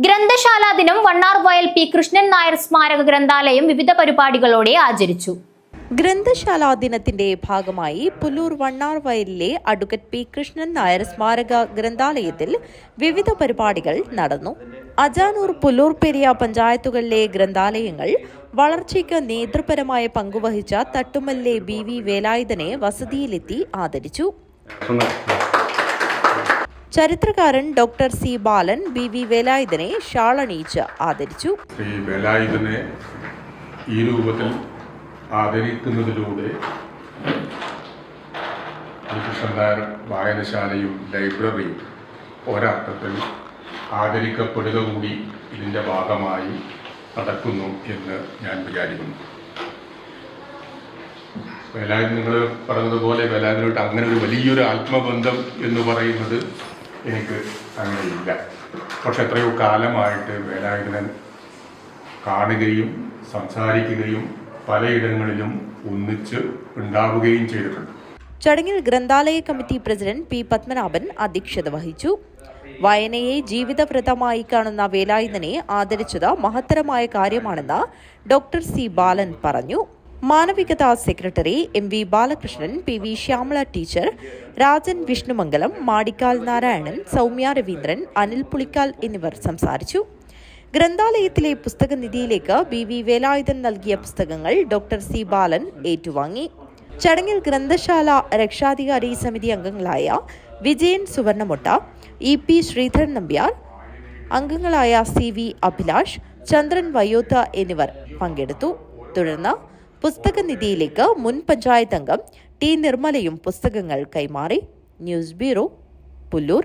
ഗ്രന്ഥശാലാ ദിനം വണ്ണാർ വയൽ പി. കൃഷ്ണൻ നായർ സ്മാരക ഗ്രന്ഥാലയം വിവിധ പരിപാടികളോടെ ആചരിച്ചു. ഗ്രന്ഥശാലാ ദിനത്തിന്റെ ഭാഗമായി പുല്ലൂർ വണ്ണാർ വയലിലെ അഡ്വക്കറ്റ് പി. കൃഷ്ണൻ നായർ സ്മാരക ഗ്രന്ഥാലയത്തിൽ വിവിധ പരിപാടികൾ നടന്നു. അജാനൂർ പുല്ലൂർ പെരിയ പഞ്ചായത്തുകളിലെ ഗ്രന്ഥാലയങ്ങൾ വളർച്ചയ്ക്ക് നേതൃപരമായ പങ്കുവഹിച്ച തട്ടുമല്ലെ ബി. വി. വേലായുധനെ വസതിയിലെത്തി ആദരിച്ചു. ചരിത്രകാരൻ doctor C Balan B V വേലായുധനെ ഷാളണിയിച്ച് ആദരിച്ചു. ശ്രീ വേലായുധനെ ഈ രൂപത്തിൽ ആദരിക്കുന്നതിലൂടെ വായനശാലയും ലൈബ്രറിയും ഒരർത്ഥത്തിൽ ആദരിക്കപ്പെടുക കൂടി ഇതിന്റെ ഭാഗമായി നടക്കുന്നു എന്ന് ഞാൻ വിചാരിക്കുന്നു. വേലായുധ നിങ്ങൾ പറഞ്ഞതുപോലെ വേലായുധനോട്ട് അങ്ങനെ ഒരു വലിയൊരു ആത്മബന്ധം എന്ന് പറയുന്നത് എനിക്ക് അങ്ങനെയില്ല. പക്ഷെ എത്രയോ കാലമായിട്ട് വേലായുധനൻ കാണുകയും സംസാരിക്കുകയും പലയിടങ്ങളിലും ഒന്നിച്ച് ഉണ്ടാവുകയും ചെയ്തിട്ടുണ്ട്. ചടങ്ങിൽ ഗ്രന്ഥാലയ കമ്മിറ്റി പ്രസിഡന്റ് പി പത്മനാഭൻ അധ്യക്ഷത വഹിച്ചു. വായനയെ ജീവിതവ്രതമായി കാണുന്ന വേലായുധനെ ആദരിച്ചത് മഹത്തരമായ കാര്യമാണെന്ന് ഡോക്ടർ സി ബാലൻ പറഞ്ഞു. മാനവികതാ secretary M V Balakrishnan P V Shyamala teacher Rajan Vishnumangalam Madikkal Narayanan Soumya Raveendran Anil Pulikkal എന്നിവർ സംസാരിച്ചു. ഗ്രന്ഥാലയത്തിലെ പുസ്തകനിധിയിലേക്ക് ബി വി വേലായുധൻ നൽകിയ പുസ്തകങ്ങൾ ഡോക്ടർ സി ബാലൻ ഏറ്റുവാങ്ങി. ചടങ്ങിൽ ഗ്രന്ഥശാല രക്ഷാധികാരി സമിതി അംഗങ്ങളായ വിജയൻ സുവർണമുട്ട ഇ പി ശ്രീധരൻ നമ്പ്യാർ അംഗങ്ങളായ സി വി അഭിലാഷ് ചന്ദ്രൻ വയോത്ത എന്നിവർ പങ്കെടുത്തു. തുടർന്ന് പുസ്തകനിധിയിലേക്ക് മുൻ പഞ്ചായത്ത് അംഗം ടി. നിർമ്മലയും പുസ്തകങ്ങൾ കൈമാറി. News bureau Pullur.